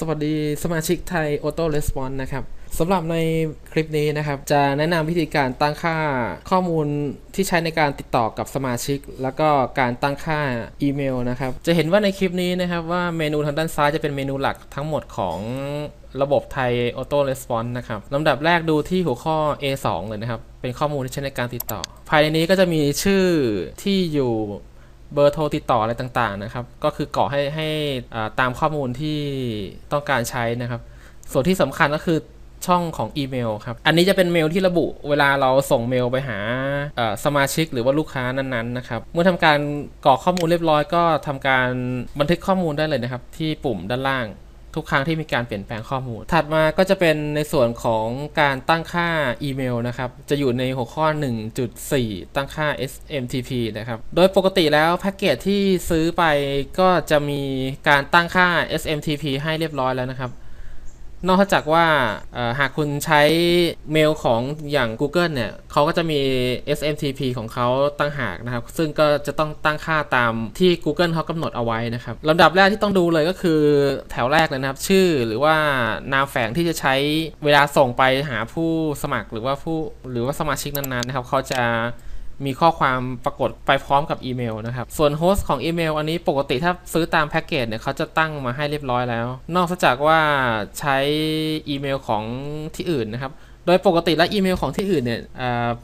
สวัสดีสมาชิกไทย Auto Response นะครับสำหรับในคลิปนี้นะครับ จะแนะนำวิธีการตั้งค่าข้อมูลที่ใช้ในการติดต่อกับสมาชิก แล้วก็การตั้งค่าอีเมลนะครับ จะเห็นว่าในคลิปนี้นะครับว่าเมนูทางด้านซ้ายจะเป็นเมนูหลักทั้งหมดของระบบไทย Auto Response นะครับลำดับแรกดูที่หัวข้อ A2 เลยนะครับ เป็นข้อมูลที่ใช้ในการติดต่อ ภายในนี้ก็จะมีชื่อที่อยู่ เบอร์โทรติดต่ออะไรต่างๆนะครับ ก็คือกรอกให้ให้ตามข้อมูลที่ต้องการใช้นะครับ ส่วนที่สำคัญก็คือช่องของอีเมลครับ อันนี้จะเป็นเมลที่ระบุเวลาเราส่งเมลไปหาสมาชิกหรือว่าลูกค้านั้นๆนะครับ เมื่อทำการกรอกข้อมูลเรียบร้อยก็ทำการบันทึกข้อมูลได้เลยนะครับ ที่ปุ่มด้านล่าง ทุกครั้งที่มีการเปลี่ยนแปลงข้อมูล ถัดมาก็จะเป็นในส่วนของการตั้งค่าอีเมลนะครับ จะอยู่ในหัวข้อ 1.4 ตั้งค่า SMTP นะครับ โดยปกติแล้วแพ็กเกจที่ซื้อไปก็จะมีการตั้งค่า SMTP ให้เรียบร้อยแล้วนะครับ นอกจากว่าหากคุณใช้เมลของอย่าง Google เนี่ยเขาก็จะมี SMTP ของเขาตั้งหากนะครับ ซึ่งก็จะต้องตั้งค่าตามที่ Google เขากำหนดเอาไว้นะครับลำดับแรกที่ต้องดูเลยก็คือแถวแรกเลยนะครับ ชื่อหรือว่านามแฝงที่จะใช้เวลาส่งไปหาผู้สมัครหรือว่าผู้หรือว่าสมาชิกนั้นๆนะครับเขาจะ มีข้อความปรากฏไปพร้อมกับอีเมลนะครับ ส่วนโฮสต์ของอีเมลอันนี้ปกติถ้าซื้อตามแพ็กเกจเนี่ยเขาจะตั้งมาให้เรียบร้อยแล้ว นอกจากว่าใช้อีเมลของที่อื่นนะครับโดยปกติแล้วอีเมลของที่อื่นเนี่ย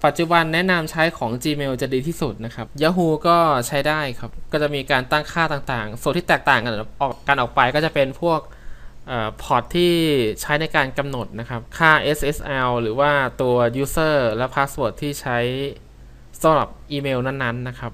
ปัจจุบันแนะนำใช้ของ Gmail จะดีที่สุดนะครับ Yahoo ก็ใช้ได้ครับ ก็จะมีการตั้งค่าต่างๆ ส่วนที่แตกต่างกันออกกันออกไปก็จะเป็นพวกพอร์ตที่ใช้ในการกำหนดนะครับ ค่า SSL หรือว่าตัว user และ password ที่ใช้ สำหรับอีเมลนั้นๆนะครับ